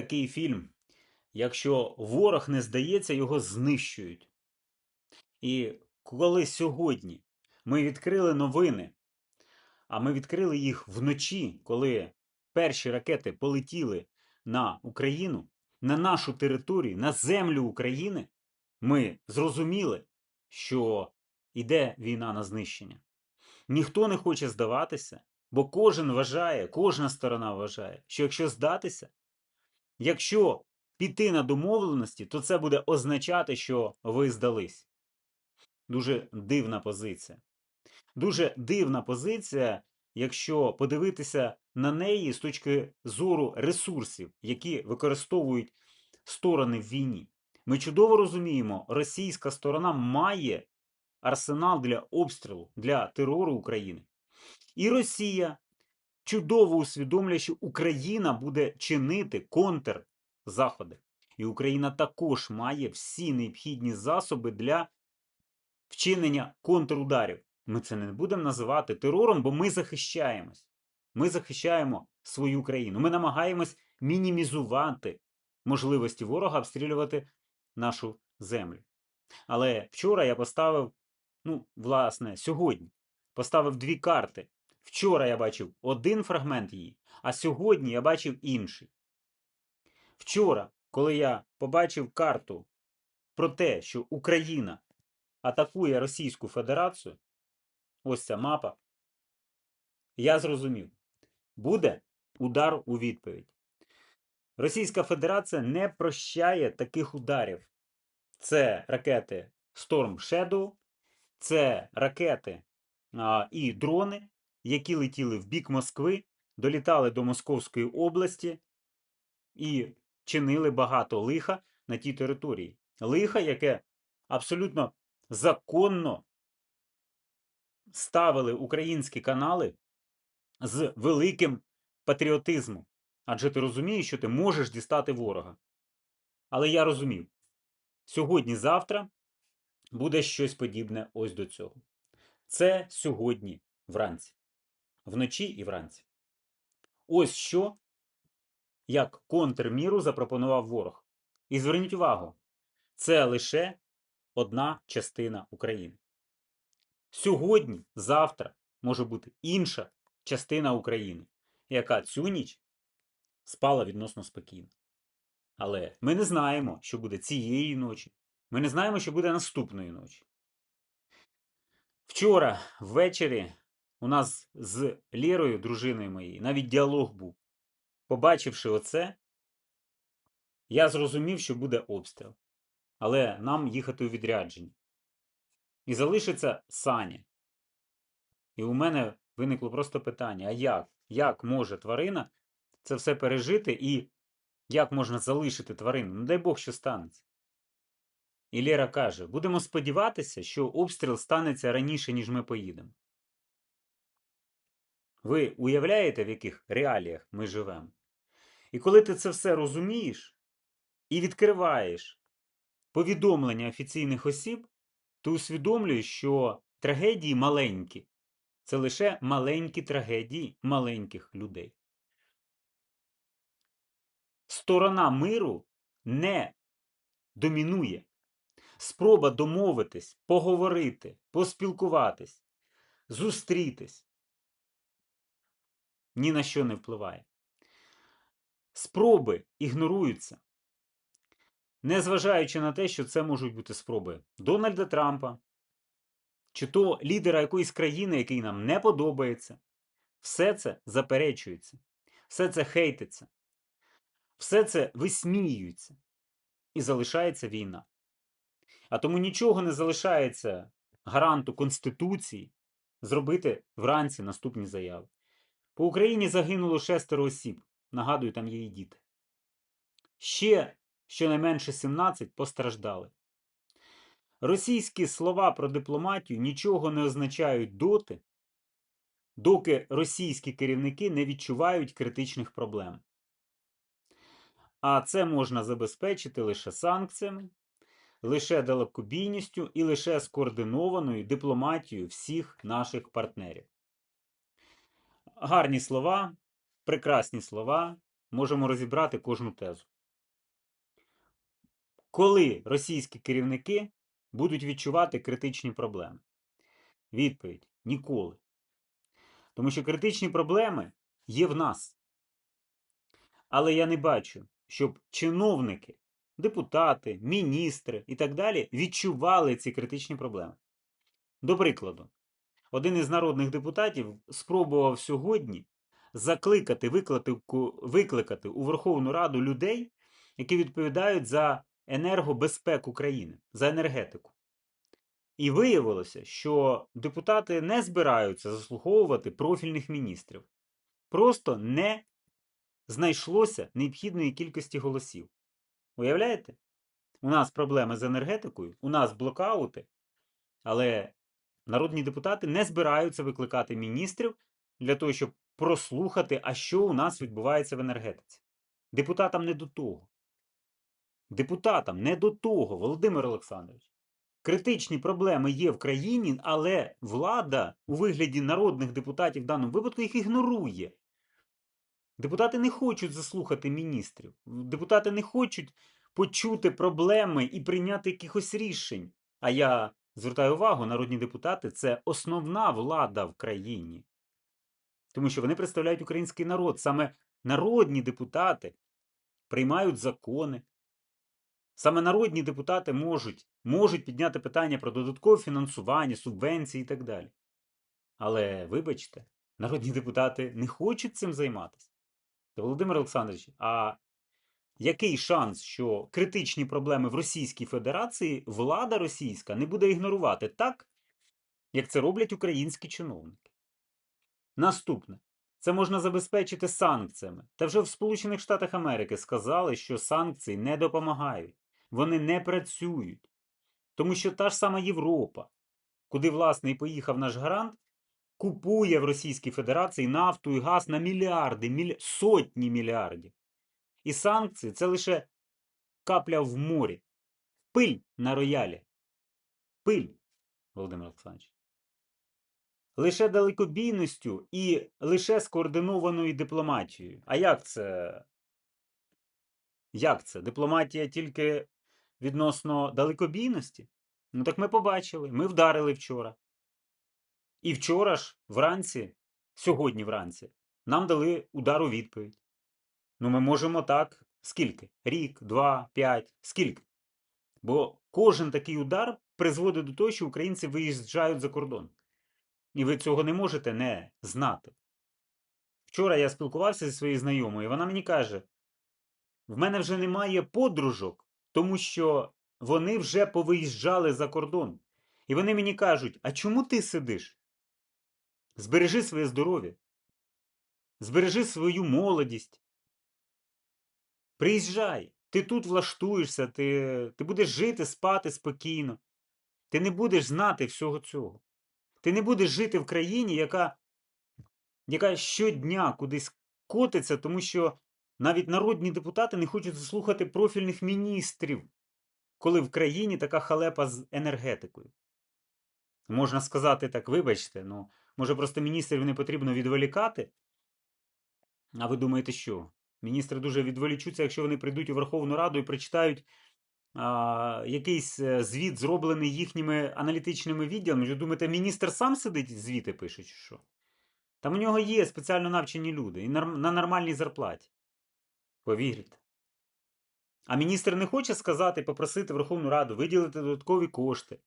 такий фільм. Якщо ворог не здається, його знищують. І коли сьогодні ми відкрили новини, а ми відкрили їх вночі, коли перші ракети полетіли на Україну, на нашу територію, на землю України, ми зрозуміли, що йде війна на знищення. Ніхто не хоче здаватися, бо кожен вважає, кожна сторона вважає, що якщо здатися, якщо піти на домовленості, то це буде означати, що ви здались. Дуже дивна позиція. Дуже дивна позиція, якщо подивитися на неї з точки зору ресурсів, які використовують сторони в війні. Ми чудово розуміємо, російська сторона має арсенал для обстрілу, для терору України. І Росія чудово усвідомлює, що Україна буде чинити контрзаходи. І Україна також має всі необхідні засоби для вчинення контрударів. Ми це не будемо називати терором, бо ми захищаємось. Ми захищаємо свою країну. Ми намагаємось мінімізувати можливості ворога обстрілювати нашу землю. Але вчора я поставив, ну, власне, сьогодні поставив дві карти. Вчора я бачив один фрагмент її, а сьогодні я бачив інший. Вчора, коли я побачив карту про те, що Україна атакує Російську Федерацію, ось ця мапа, я зрозумів, буде удар у відповідь. Російська Федерація не прощає таких ударів. Це ракети Storm Shadow, це ракети а, і дрони, які летіли в бік Москви, долітали до Московської області і чинили багато лиха на тій території. Лиха, яке абсолютно законно ставили українські канали з великим патріотизмом. Адже ти розумієш, що ти можеш дістати ворога. Але я розумів, сьогодні-завтра буде щось подібне ось до цього. Це сьогодні вранці, вночі і вранці. Ось що, як контрміру запропонував ворог. І зверніть увагу, це лише одна частина України. Сьогодні, завтра може бути інша частина України, яка цю ніч спала відносно спокійно. Але ми не знаємо, що буде цієї ночі. Ми не знаємо, що буде наступної ночі. Вчора ввечері у нас з Лєрою, дружиною моєю, навіть діалог був. Побачивши оце, я зрозумів, що буде обстріл. Але нам їхати у відрядження. І залишиться Саня. І у мене виникло просто питання: а як? Як може тварина це все пережити і як можна залишити тварину? Не дай Бог, що станеться. І Лера каже: будемо сподіватися, що обстріл станеться раніше, ніж ми поїдемо. Ви уявляєте, в яких реаліях ми живемо? І коли ти це все розумієш і відкриваєш повідомлення офіційних осіб, ти усвідомлюєш, що трагедії маленькі. Це лише маленькі трагедії маленьких людей. Сторона миру не домінує. Спроба домовитись, поговорити, поспілкуватись, зустрітись ні на що не впливає. Спроби ігноруються, незважаючи на те, що це можуть бути спроби Дональда Трампа, чи то лідера якоїсь країни, який нам не подобається, все це заперечується, все це хейтиться, все це висміюється і залишається війна. А тому нічого не залишається гаранту Конституції зробити вранці наступні заяви. По Україні загинуло шестеро осіб. Нагадую, там є і діти. Ще щонайменше 17 постраждали. Російські слова про дипломатію нічого не означають доти, доки російські керівники не відчувають критичних проблем. А це можна забезпечити лише санкціями, лише далекобійністю і лише скоординованою дипломатією всіх наших партнерів. Гарні слова, прекрасні слова, можемо розібрати кожну тезу. Коли російські керівники будуть відчувати критичні проблеми? Відповідь ніколи. Тому що критичні проблеми є в нас. Але я не бачу, щоб чиновники, депутати, міністри і так далі відчували ці критичні проблеми. До прикладу, один із народних депутатів спробував сьогодні закликати, викликати, у Верховну Раду людей, які відповідають за енергобезпеку країни, за енергетику. І виявилося, що депутати не збираються заслуховувати профільних міністрів. Просто не знайшлося необхідної кількості голосів. Уявляєте? У нас проблеми з енергетикою, у нас блокаути, але народні депутати не збираються викликати міністрів для того, щоб прослухати, а що у нас відбувається в енергетиці. Депутатам не до того. Депутатам не до того, Володимир Олександрович. Критичні проблеми є в країні, але влада у вигляді народних депутатів в даному випадку їх ігнорує. Депутати не хочуть заслухати міністрів. Депутати не хочуть почути проблеми і прийняти якихось рішень. А я звертаю увагу, народні депутати це основна влада в країні. Тому що вони представляють український народ. Саме народні депутати приймають закони. Саме народні депутати можуть, можуть підняти питання про додаткове фінансування, субвенції і так далі. Але, вибачте, народні депутати не хочуть цим займатися. Та Володимир Олександрович, а який шанс, що критичні проблеми в Російській Федерації влада російська не буде ігнорувати так, як це роблять українські чиновники? Наступне. Це можна забезпечити санкціями. Та вже в Сполучених Штатах Америки сказали, що санкції не допомагають, вони не працюють. Тому що та ж сама Європа, куди, власне, і поїхав наш гарант, купує в Російській Федерації нафту і газ на мільярди, міль... сотні мільярдів. І санкції це лише капля в морі. Пиль на роялі. Пиль, Володимир Олександрович. Лише далекобійністю і лише скоординованою дипломатією. А як це? Як це? Дипломатія тільки відносно далекобійності? Ну так ми побачили. Ми вдарили вчора. І вчора ж вранці, сьогодні вранці, нам дали удар у відповідь. Ну, ми можемо так. Скільки? Рік, два, п'ять, скільки? Бо кожен такий удар призводить до того, що українці виїжджають за кордон. І ви цього не можете не знати. Вчора я спілкувався зі своєю знайомою, і вона мені каже: в мене вже немає подружок, тому що вони вже повиїжджали за кордон. І вони мені кажуть: а чому ти сидиш? Збережи своє здоров'я, збережи свою молодість. Приїжджай, ти тут влаштуєшся, ти, ти будеш жити, спати спокійно. Ти не будеш знати всього цього. Ти не будеш жити в країні, яка яка щодня кудись котиться, тому що навіть народні депутати не хочуть заслухати профільних міністрів, коли в країні така халепа з енергетикою. Можна сказати так, вибачте, ну, може, просто міністрів не потрібно відволікати? А ви думаєте, що? Міністри дуже відволічуться, якщо вони прийдуть у Верховну Раду і прочитають якийсь е, звіт, зроблений їхніми аналітичними відділами. Ви думаєте, міністр сам сидить, звіти пише, чи що? Там у нього є спеціально навчені люди і на нормальній зарплаті. Повірте. А міністр не хоче сказати, попросити Верховну Раду виділити додаткові кошти,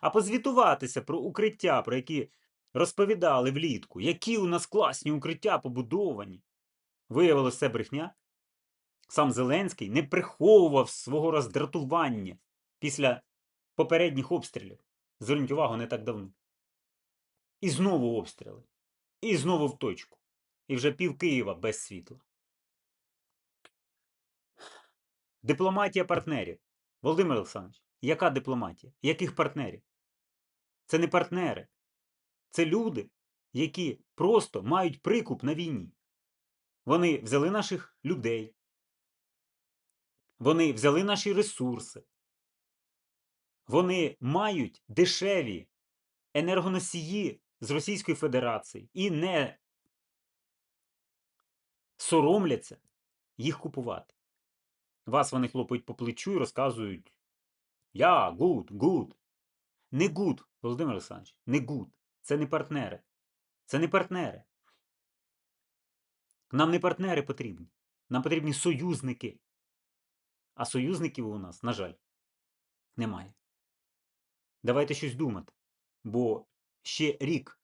а позвітуватися про укриття, про які розповідали влітку, які у нас класні укриття побудовані. Виявилося це брехня. Сам Зеленський не приховував свого роздратування після попередніх обстрілів. Зверніть увагу, не так давно. І знову обстріли. І знову в точку. І вже пів Києва без світла. Дипломатія партнерів. Володимир Олександрович, яка дипломатія? Яких партнерів? Це не партнери. Це люди, які просто мають прикуп на війні. Вони взяли наших людей. Вони взяли наші ресурси. Вони мають дешеві енергоносії з Російської Федерації і не соромляться їх купувати. Вас вони хлопають по плечу і розказують Я, гуд, гуд. Не гуд, Володимир Олександрович, не гуд. Це не партнери. Це не партнери. Нам не партнери потрібні. Нам потрібні союзники. А союзників у нас, на жаль, немає. Давайте щось думати. Бо ще рік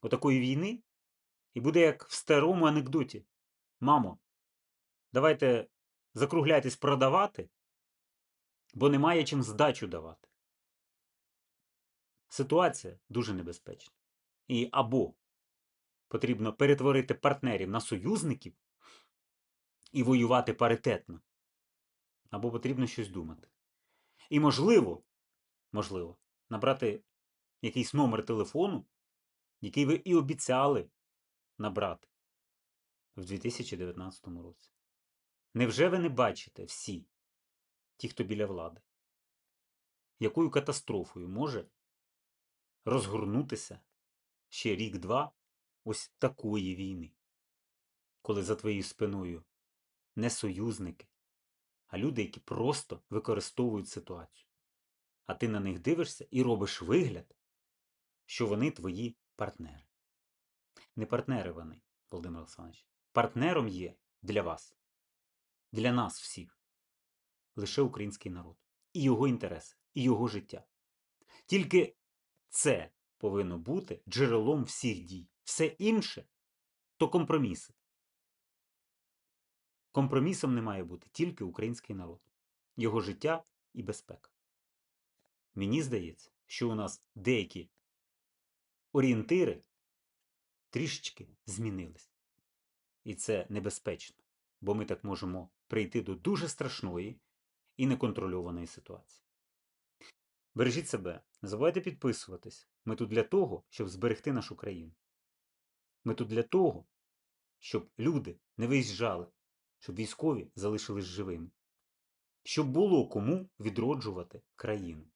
отакої війни, і буде як в старому анекдоті. Мамо, давайте закругляйтесь продавати, бо немає чим здачу давати. Ситуація дуже небезпечна. І або потрібно перетворити партнерів на союзників і воювати паритетно, або потрібно щось думати. І можливо, можливо, набрати якийсь номер телефону, який ви і обіцяли набрати в 2019 році. Невже ви не бачите всі, ті, хто біля влади, якою катастрофою може розгорнутися ще рік-два ось такої війни, коли за твоєю спиною не союзники, а люди, які просто використовують ситуацію. А ти на них дивишся і робиш вигляд, що вони твої партнери. Не партнери вони, Володимир Олександрович. Партнером є для вас, для нас всіх, лише український народ, і його інтереси, і його життя. Тільки це повинно бути джерелом всіх дій. Все інше то компроміси. Компромісом не має бути тільки український народ, його життя і безпека. Мені здається, що у нас деякі орієнтири трішечки змінились. І це небезпечно, бо ми так можемо прийти до дуже страшної і неконтрольованої ситуації. Бережіть себе, не забувайте підписуватись. Ми тут для того, щоб зберегти нашу країну. Ми тут для того, щоб люди не виїжджали, щоб військові залишились живими, щоб було кому відроджувати країну.